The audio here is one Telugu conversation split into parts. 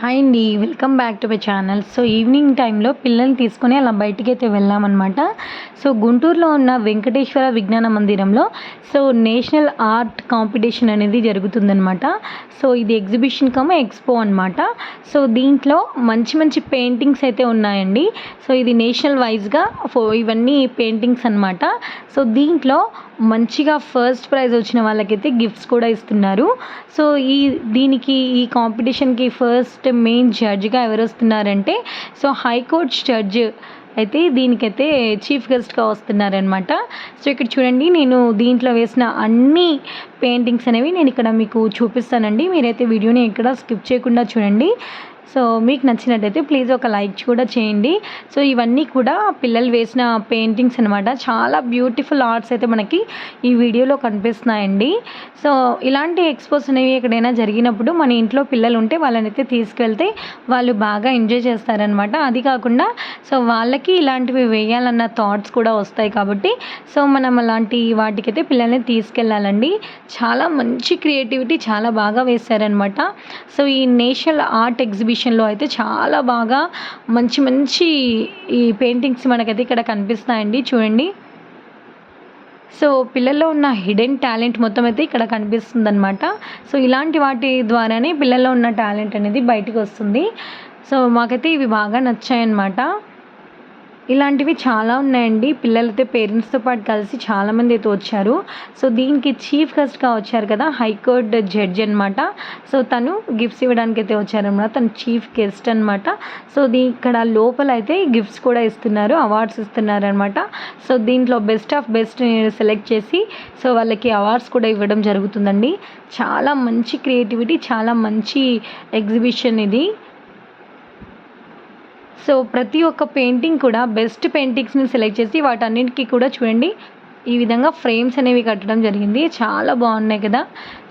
హాయ్ అండి welcome back to my channel so evening టైంలో పిల్లల్ని తీసుకొని అలా బయటికి అయితే వెళ్ళామన్నమాట. సో గుంటూరులో ఉన్న వెంకటేశ్వర విజ్ఞాన మందిరంలో సో నేషనల్ ఆర్ట్ కాంపిటీషన్ అనేది జరుగుతుందనమాట సో ఇది ఎగ్జిబిషన్ కమ్ ఎక్స్పో అనమాట సో దీంట్లో మంచి మంచి పెయింటింగ్స్ అయితే ఉన్నాయండి. సో ఇది నేషనల్ వైజ్గా ఫో ఇవన్నీ పెయింటింగ్స్ అనమాట సో దీంట్లో మంచిగా ఫస్ట్ ప్రైజ్ వచ్చిన వాళ్ళకైతే గిఫ్ట్స్ కూడా ఇస్తున్నారు. సో ఈ దీనికి ఈ కాంపిటీషన్కి ఫస్ట్ మెయిన్ జడ్జ్గా ఎవరు వస్తున్నారంటే సో హైకోర్ట్ జడ్జ్ అయితే దీనికైతే చీఫ్ గెస్ట్గా వస్తున్నారనమాట సో ఇక్కడ చూడండి నేను దీంట్లో వేసిన అన్ని పెయింటింగ్స్ అనేవి నేను ఇక్కడ మీకు చూపిస్తానండి. మీరైతే వీడియోని ఇక్కడ స్కిప్ చేయకుండా చూడండి. సో మీకు నచ్చినట్టయితే ప్లీజ్ ఒక లైక్ కూడా చేయండి. సో ఇవన్నీ కూడా పిల్లలు వేసిన పెయింటింగ్స్ అనమాట చాలా బ్యూటిఫుల్ ఆర్ట్స్ అయితే మనకి ఈ వీడియోలో కనిపిస్తున్నాయండి. సో ఇలాంటి ఎక్స్పోస్ అనేవి ఎక్కడైనా జరిగినప్పుడు మన ఇంట్లో పిల్లలు ఉంటే వాళ్ళనైతే తీసుకెళ్తే వాళ్ళు బాగా ఎంజాయ్ చేస్తారనమాట అది కాకుండా సో వాళ్ళకి ఇలాంటివి వేయాలన్న థాట్స్ కూడా వస్తాయి కాబట్టి సో మనం అలాంటి వాటికైతే పిల్లల్ని తీసుకెళ్ళాలండి చాలా మంచి క్రియేటివిటీ చాలా బాగా వేశారనమాట సో ఈ నేషనల్ ఆర్ట్ ఎగ్జిబిషన్ ఎగ్జిబిషన్లో అయితే చాలా బాగా మంచి మంచి ఈ పెయింటింగ్స్ మనకైతే ఇక్కడ కనిపిస్తాయండి చూడండి. సో పిల్లల్లో ఉన్న హిడెన్ టాలెంట్ మొత్తం అయితే ఇక్కడ కనిపిస్తుంది అనమాట సో ఇలాంటి వాటి ద్వారానే పిల్లల్లో ఉన్న టాలెంట్ అనేది బయటకు వస్తుంది. సో మాకైతే ఇవి బాగా నచ్చాయన్నమాట. ఇలాంటివి చాలా ఉన్నాయండి. పిల్లలతో పేరెంట్స్తో పాటు కలిసి చాలామంది అయితే వచ్చారు. సో దీనికి చీఫ్ గెస్ట్గా వచ్చారు కదా హైకోర్టు జడ్జి అనమాట సో తను గిఫ్ట్స్ ఇవ్వడానికి అయితే వచ్చారనమాట తను చీఫ్ గెస్ట్ అనమాట సో దీ ఇక్కడ లోపల అయితే గిఫ్ట్స్ కూడా ఇస్తున్నారు అవార్డ్స్ ఇస్తున్నారు అనమాట సో దీంట్లో బెస్ట్ ఆఫ్ బెస్ట్ సెలెక్ట్ చేసి సో వాళ్ళకి అవార్డ్స్ కూడా ఇవ్వడం జరుగుతుందండి. చాలా మంచి క్రియేటివిటీ చాలా మంచి ఎగ్జిబిషన్ ఇది. సో ప్రతి ఒక్క పెయింటింగ్ కూడా బెస్ట్ పెయింటింగ్స్ని సెలెక్ట్ చేసి వాటన్నిటికీ కూడా చూడండి. ఈ విధంగా ఫ్రేమ్స్ అనేవి కట్టడం జరిగింది. చాలా బాగున్నాయి కదా.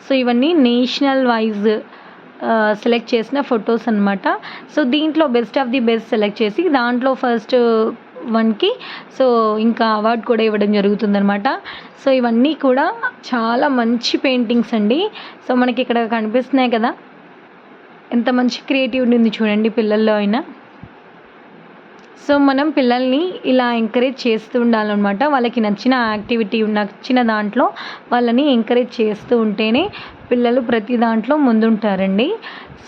సో ఇవన్నీ నేషనల్ వైజ్ సెలెక్ట్ చేసిన ఫొటోస్ అనమాట సో దీంట్లో best of the best select చేసి దాంట్లో ఫస్ట్ వన్కి సో ఇంకా అవార్డు కూడా ఇవ్వడం జరుగుతుందనమాట సో ఇవన్నీ కూడా చాలా మంచి పెయింటింగ్స్ అండి. సో మనకి ఇక్కడ కనిపిస్తున్నాయి కదా. ఎంత మంచి క్రియేటివిటీ ఉంది చూడండి పిల్లల్లో అయినా. సో మనం పిల్లల్ని ఇలా ఎంకరేజ్ చేస్తూ ఉండాలన్నమాట. వాళ్ళకి నచ్చిన యాక్టివిటీ నచ్చిన దాంట్లో వాళ్ళని ఎంకరేజ్ చేస్తూ ఉంటేనే పిల్లలు ప్రతి దాంట్లో ముందుంటారండి.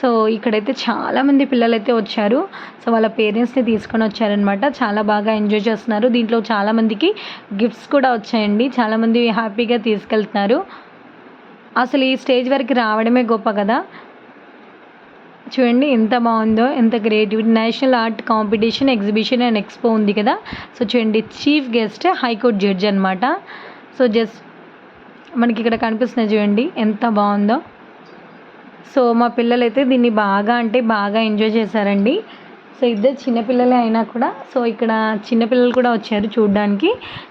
సో ఇక్కడైతే చాలామంది పిల్లలు అయితే వచ్చారు. సో వాళ్ళ పేరెంట్స్ని తీసుకొని వచ్చారనమాట చాలా బాగా ఎంజాయ్ చేస్తున్నారు. దీంట్లో చాలామందికి గిఫ్ట్స్ కూడా వచ్చాయండి. చాలామంది హ్యాపీగా తీసుకెళ్తున్నారు. అసలు ఈ స్టేజ్ వరకు రావడమే గొప్ప కదా. చూడండి ఎంత బాగుందో ఎంత creativity national art competition exhibition and expo ఉంది కదా. సో చూడండి chief guest high court judge అనమాట సో జస్ట్ మనకి ఇక్కడ కనిపిస్తుంది చూడండి ఎంత బాగుందో. సో మా పిల్లలు అయితే దీన్ని బాగా అంటే బాగా ఎంజాయ్ చేశారండి. సో ఇద్దరు చిన్నపిల్లలే అయినా కూడా సో ఇక్కడ చిన్నపిల్లలు కూడా వచ్చారు చూడడానికి.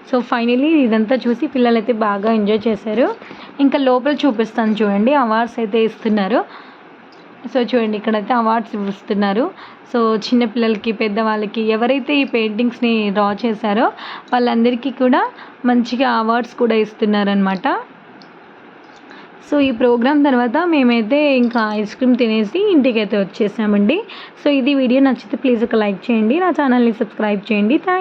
సో ఫైనలీ ఇదంతా చూసి పిల్లలు అయితే బాగా ఎంజాయ్ చేశారు. ఇంకా లోపల చూపిస్తాను చూడండి అవార్డ్స్ అయితే ఇస్తున్నారు. సో చూడండి ఇక్కడైతే అవార్డ్స్ ఇస్తున్నారు. సో చిన్నపిల్లలకి పెద్దవాళ్ళకి ఎవరైతే ఈ పెయింటింగ్స్ని డ్రా చేశారో వాళ్ళందరికీ కూడా మంచిగా అవార్డ్స్ కూడా ఇస్తున్నారనమాట సో ఈ ప్రోగ్రామ్ తర్వాత మేమైతే ఇంకా ఐస్ క్రీమ్ తినేసి ఇంటికైతే వచ్చేసామండి. సో ఇది వీడియో నచ్చితే ప్లీజ్ ఒక లైక్ చేయండి. నా ఛానల్ని సబ్స్క్రైబ్ చేయండి. థ్యాంక్